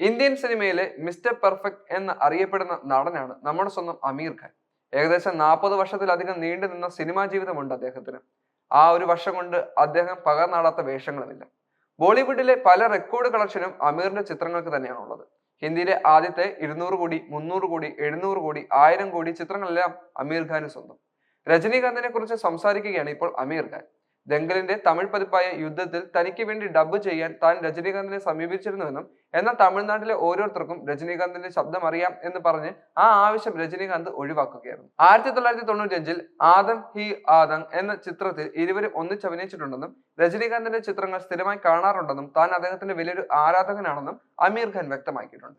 Indian സിനിമയിലെ mister perfect എന്ന് അറിയപ്പെടുന്ന നടനാണ് നമ്മുടെ സ്വന്തം അമീർ ഖാൻ. ഏകദേശം നാൽപ്പത് വർഷത്തിലധികം നീണ്ടു നിന്ന സിനിമാ ജീവിതമുണ്ട് അദ്ദേഹത്തിന്. ആ ഒരു വർഷം കൊണ്ട് അദ്ദേഹം പകർന്നാടാത്ത വേഷങ്ങളുമില്ല. ബോളിവുഡിലെ പല റെക്കോർഡ് കളക്ഷനും അമീറിന്റെ ചിത്രങ്ങൾക്ക് തന്നെയാണുള്ളത്. ഹിന്ദിയിലെ ആദ്യത്തെ ഇരുന്നൂറ് കോടി മുന്നൂറ് കോടി എഴുന്നൂറ് കോടി ആയിരം കോടി ചിത്രങ്ങളെല്ലാം അമീർ ഖാന് സ്വന്തം. രജനീകാന്തിനെ കുറിച്ച് സംസാരിക്കുകയാണ് ഇപ്പോൾ അമീർ ഖാൻ. ദംഗലിന്റെ തമിഴ് പതിപ്പായ യുദ്ധത്തിൽ തനിക്ക് വേണ്ടി ഡബ് ചെയ്യാൻ താൻ രജനീകാന്തിനെ സമീപിച്ചിരുന്നുവെന്നും എന്നാൽ തമിഴ്നാട്ടിലെ ഓരോരുത്തർക്കും രജനീകാന്തിന്റെ ശബ്ദം അറിയാം എന്ന് പറഞ്ഞ് ആ ആവശ്യം രജനീകാന്ത് ഒഴിവാക്കുകയായിരുന്നു. ആയിരത്തി തൊള്ളായിരത്തി തൊണ്ണൂറ്റി അഞ്ചിൽ ആദം ഹി ആദം എന്ന ചിത്രത്തിൽ ഇരുവരും ഒന്നിച്ചഭിനയിച്ചിട്ടുണ്ടെന്നും രജനീകാന്തിന്റെ ചിത്രങ്ങൾ സ്ഥിരമായി കാണാറുണ്ടെന്നും താൻ അദ്ദേഹത്തിന്റെ വലിയൊരു ആരാധകനാണെന്നും അമീർ ഖാൻ വ്യക്തമാക്കിയിട്ടുണ്ട്.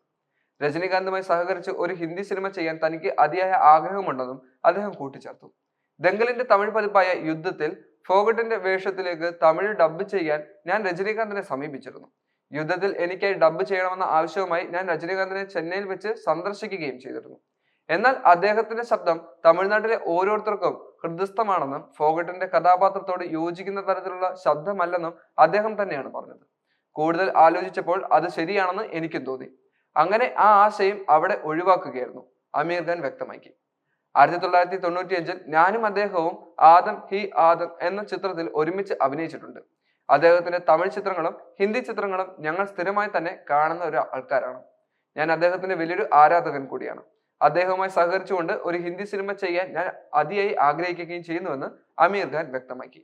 രജനീകാന്തുമായി സഹകരിച്ച് ഒരു ഹിന്ദി സിനിമ ചെയ്യാൻ തനിക്ക് അതിയായ ആഗ്രഹമുണ്ടെന്നും അദ്ദേഹം കൂട്ടിച്ചേർത്തു. ദംഗലിന്റെ തമിഴ് പതിപ്പായ യുദ്ധത്തിൽ ഫോഗട്ടിന്റെ വേഷത്തിലേക്ക് തമിഴ് ഡബ് ചെയ്യാൻ ഞാൻ രജനീകാന്തിനെ സമീപിച്ചിരുന്നു. യുദ്ധത്തിൽ എനിക്കായി ഡബ് ചെയ്യണമെന്ന ആവശ്യവുമായി ഞാൻ രജനീകാന്തിനെ ചെന്നൈയിൽ വെച്ച് സന്ദർശിക്കുകയും ചെയ്തിരുന്നു. എന്നാൽ അദ്ദേഹത്തിന്റെ ശബ്ദം തമിഴ്നാട്ടിലെ ഓരോരുത്തർക്കും ഹൃദയസ്ഥമാണെന്നും ഫോഗട്ടിന്റെ കഥാപാത്രത്തോട് യോജിക്കുന്ന തരത്തിലുള്ള ശബ്ദമല്ലെന്നും അദ്ദേഹം തന്നെയാണ് പറഞ്ഞത്. കൂടുതൽ ആലോചിച്ചപ്പോൾ അത് ശരിയാണെന്ന് എനിക്കും തോന്നി. അങ്ങനെ ആ ആശയം അവിടെ ഒഴിവാക്കുകയായിരുന്നു. അമീർ ഖാൻ വ്യക്തമാക്കി. ആയിരത്തി തൊള്ളായിരത്തി തൊണ്ണൂറ്റി അഞ്ചിൽ ഞാനും അദ്ദേഹവും ആദം ഹി ആദം എന്ന ചിത്രത്തിൽ ഒരുമിച്ച് അഭിനയിച്ചിട്ടുണ്ട്. അദ്ദേഹത്തിന്റെ തമിഴ് ചിത്രങ്ങളും ഹിന്ദി ചിത്രങ്ങളും ഞങ്ങൾ സ്ഥിരമായി തന്നെ കാണുന്ന ഒരു ആൾക്കാരാണ്. ഞാൻ അദ്ദേഹത്തിന്റെ വലിയൊരു ആരാധകൻ കൂടിയാണ്. അദ്ദേഹവുമായി സഹകരിച്ചുകൊണ്ട് ഒരു ഹിന്ദി സിനിമ ചെയ്യാൻ ഞാൻ അതിയായി ആഗ്രഹിക്കുകയും ചെയ്യുന്നുവെന്ന് അമീർ ഖാൻ വ്യക്തമാക്കി.